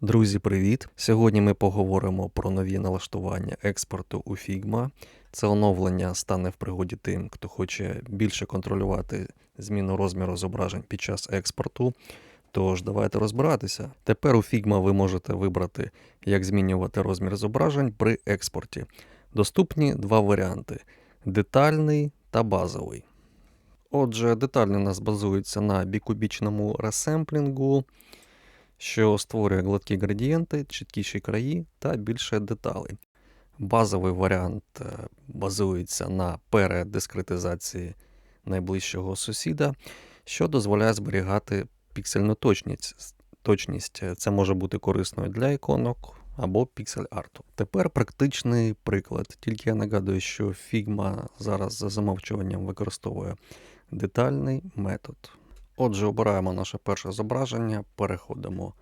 Друзі, привіт! Сьогодні ми поговоримо про нові налаштування експорту у Figma. Це оновлення стане в пригоді тим, хто хоче більше контролювати зміну розміру зображень під час експорту. Тож давайте розбиратися. Тепер у Figma ви можете вибрати, як змінювати розмір зображень при експорті. Доступні два варіанти: детальний та базовий. Отже, детальний у нас базується на бікубічному ресемплінгу, що створює гладкі градієнти, чіткіші краї та більше деталей. Базовий варіант е, базується на передискретизації найближчого сусіда, що дозволяє зберігати піксельну точність. точність. Це може бути корисною для іконок або піксель-арту. Тепер практичний приклад. Тільки я нагадую, що Figma зараз за замовчуванням використовує детальний метод. Отже, обираємо наше перше зображення, переходимо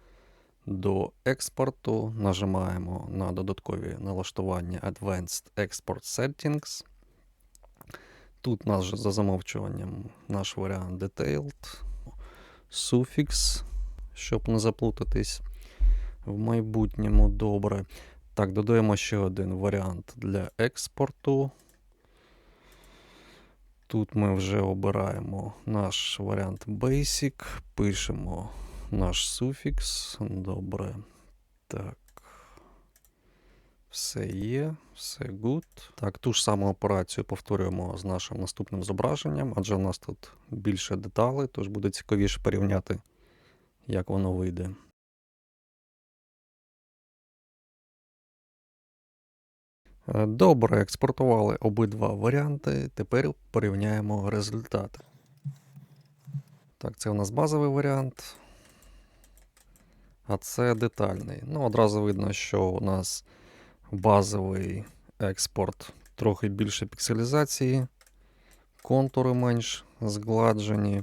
до експорту, нажимаємо на додаткові налаштування Advanced Export Settings. Тут нас за замовчуванням наш варіант Detailed, суфікс, щоб не заплутатись в майбутньому добре. Так, додаємо ще один варіант для експорту. Тут ми вже обираємо наш варіант Basic, пишемо наш суфікс. Добре. Так. Все є, все good. Так, ту ж саму операцію повторюємо з нашим наступним зображенням, адже в нас тут більше деталей, тож буде цікавіше порівняти, як воно вийде. Добре, експортували обидва варіанти. Тепер порівняємо результати. Так, це у нас базовий варіант. А це детальний. Ну, одразу видно, що у нас базовий експорт трохи більше пікселізації, контури менш згладжені.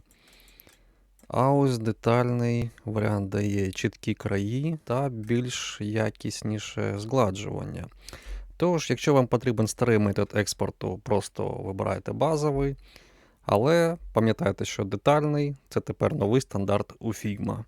А ось детальний варіант дає чіткі краї та більш якісніше згладжування. Тож, якщо вам потрібен старий метод експорту, просто вибирайте базовий. Але пам'ятайте, що детальний це тепер новий стандарт у Figma.